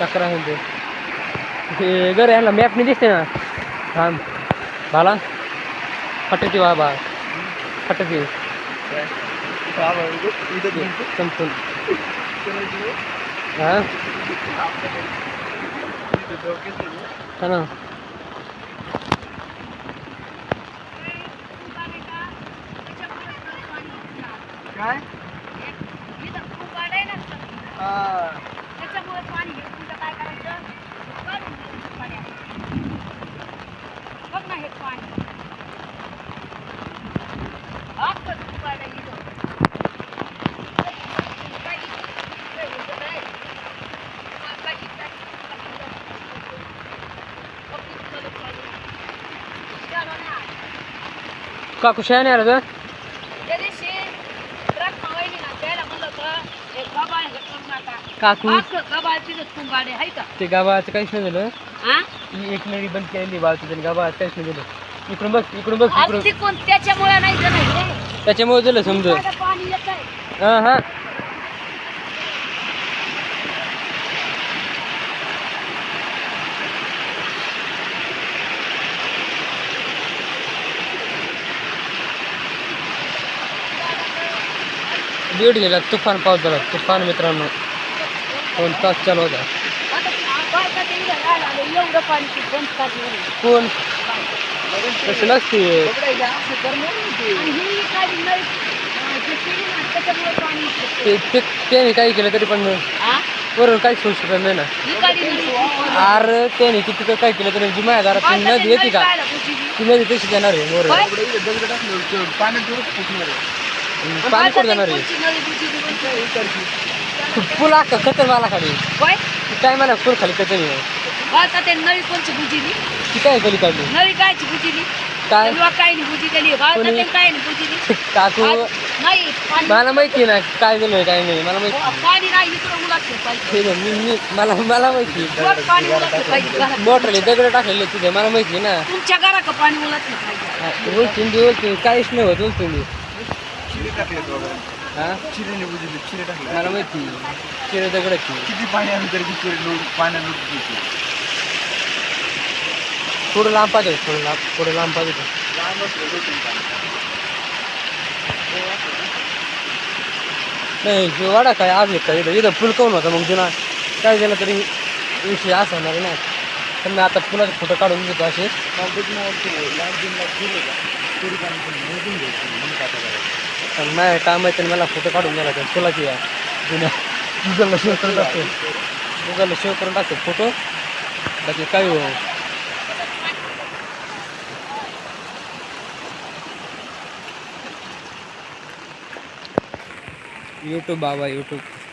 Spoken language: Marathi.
चक्रा म्हणते हे घर यांना मॅपने दिसते ना। थांब भाला फटती वा बा फटती संपून हा। हा ना? काय हा त्याच्यामुळे पाणी गबाळ हे करू नका काकू. का ते गावाचं काहीच नाही झालं. एक नळी बंद केलेली बाळचं त्याने गावात काहीच नाही झालं. इकडून बघ इकडून बघ इकडून. त्याच्यामुळे नाही. त्याच्यामुळे झालं समजा हा हा. दीड गेला तुफान पाऊस झाला तुफान मित्रांनो. दोन तास चालू होता. कोण? तसं नसते. ते ते त्याने काही केलं तरी पण? वरून काहीच होऊ शकत नाही ना. अरे त्याने किती तर काय केलं तरी जी माझ्या दारात ती नदी येते का. ती नदी तशी जाणार आहे वर होय? पाण्यात दिवस फुटणार आहे पाणी कुठं जाणार आहे. फुल अख्खा मला खाली? काय मला फुल खाली खतर नाही बायका ते नळी कोणची बुजिली ती काय खाली काढली? नळी कायची बुजिली काय? काय नाही बुजिलेली बायका कोणी? ते काय नाही बुजिली काकू? नाही पाणी मला माहिती ना काय झालं काय नाही मला माहिती पाणी नाही इकडं उलटलं पाहिजे. ठीक आहे, मी मी मला मला माहिती वर पाणी उलटलं पाहिजे घरात. मोटरले दगड टाकलेले तिथे मला माहिती ना. तुमच्या पाणी उलटलं पाहिजे. काहीच नाही होत बोलतो मी चिरे टाकले वगैरे. हा? चिरेने बुजले चिरे टाकले मला माहिती चिरे दगडाची किती पाणी आलं तरी ती चिरे लोट पाण्यात लुटते थोडं लांब पाहिजे थोडं लांब थोडं लांब पाहिजे नाही हे वाडा काय आज एक इथं इथं फुल काऊन होता मग जुना? काय गेलं तरी विषय असा होणार ना तर मी आता फुलाचे फोटो काढून घेतो असे. लाइट माझ्या काम आहे तर मला फोटो काढून घ्यायला लागेल. फुलाची या जुन्या. गुगलला सेव्ह करून टाकतो. गुगलला सेव्ह करून टाकतो फोटो. बाकी काय हो? YouTube, Baba YouTube.